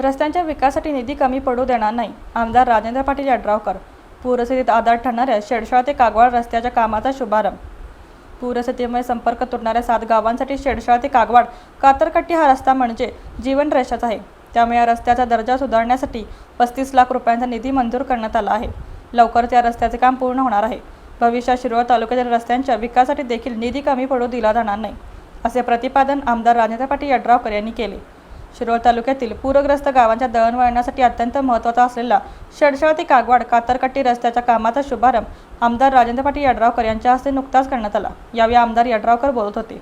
रस्त्यांच्या विकासासाठी निधी कमी पडू देणार नाही आमदार राजेंद्र पाटील यड्रावकर. पूरस्थितीत आधार ठरणाऱ्या शेडशाळ ते कागवाड रस्त्याच्या कामाचा शुभारंभ. पूरस्थितीमुळे संपर्क तुटणाऱ्या सात गावांसाठी शेडशाळ ते कागवाड कातरकट्टी हा रस्ता म्हणजे जीवनरेषाच आहे. त्यामुळे या रस्त्याचा दर्जा सुधारण्यासाठी पस्तीस लाख रुपयांचा निधी मंजूर करण्यात आला आहे. लवकरच या रस्त्याचे काम पूर्ण होणार आहे. भविष्यात शिरोळ तालुक्यातील रस्त्यांच्या विकासासाठी देखील निधी कमी पडू दिला जाणार नाही असे प्रतिपादन आमदार राजेंद्र पाटील यड्रावकर यांनी केले. शिरोळ तालुक्यातील पूरग्रस्त गावांच्या दळणवळणासाठी अत्यंत महत्त्वाचा असलेला शेडशाळ ते कागवाड कातरकट्टी रस्त्याच्या कामाचा शुभारंभ आमदार राजेंद्र पाटील यड्रावकर यांच्या हस्ते नुकताच करण्यात आला. यावेळी आमदार यड्रावकर बोलत होते.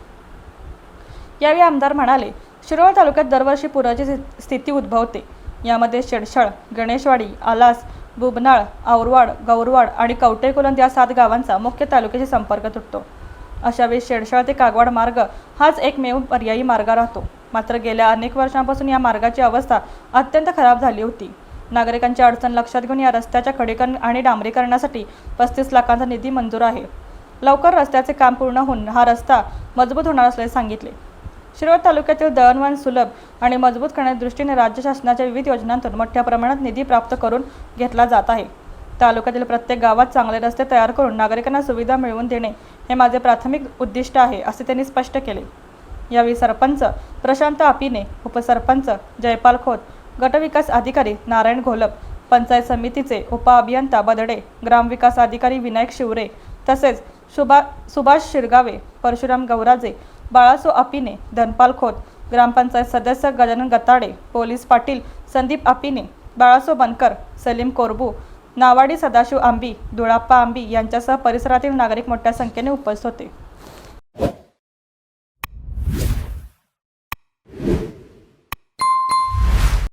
यावेळी आमदार म्हणाले शिरोळ तालुक्यात दरवर्षी पुराची स्थिती उद्भवते. यामध्ये शेडशाळ गणेशवाडी आलास बुबनाळ औरवाड गौरवाड आणि कवटेकुलंद या सात गावांचा मुख्य तालुक्याशी संपर्क तुटतो. अशावेळी शेडशाळ ते कागवाड मार्ग हाच एकमेव पर्यायी मार्ग राहतो. मात्र गेल्या अनेक वर्षांपासून या मार्गाची अवस्था अत्यंत खराब झाली होती. नागरिकांची अडचण लक्षात घेऊन या रस्त्याच्या खडीकरण आणि डांबरीकरणासाठी पस्तीस लाखांचा निधी मंजूर आहे. लवकर रस्त्याचे काम पूर्ण होऊन हा रस्ता मजबूत होणार असल्याचे सांगितले. शिरोळ तालुक्यातील दळणवळण सुलभ आणि मजबूत करण्याच्या दृष्टीने राज्य शासनाच्या विविध योजनांतून मोठ्या प्रमाणात निधी प्राप्त करून घेतला जात आहे. तालुक्यातील प्रत्येक गावात चांगले रस्ते तयार करून नागरिकांना सुविधा मिळवून देणे हे माझे प्राथमिक उद्दिष्ट आहे असे त्यांनी स्पष्ट केले. यावेळी सरपंच प्रशांत आपिने उपसरपंच जयपाल खोत गटविकास अधिकारी नारायण घोलप पंचायत समितीचे उपअभियंता बदडे ग्रामविकास अधिकारी विनायक शिवरे तसेच सुभा सुभाष शिरगावे परशुराम गौराजे बाळासो आपिने धनपाल खोत ग्रामपंचायत सदस्य गजानन गताडे पोलीस पाटील संदीप आपिने बाळासो बनकर सलीम कोरबू नावाडी सदाशिव आंबी धुळाप्पा आंबी यांच्यासह परिसरातील नागरिक मोठ्या संख्येने उपस्थित होते.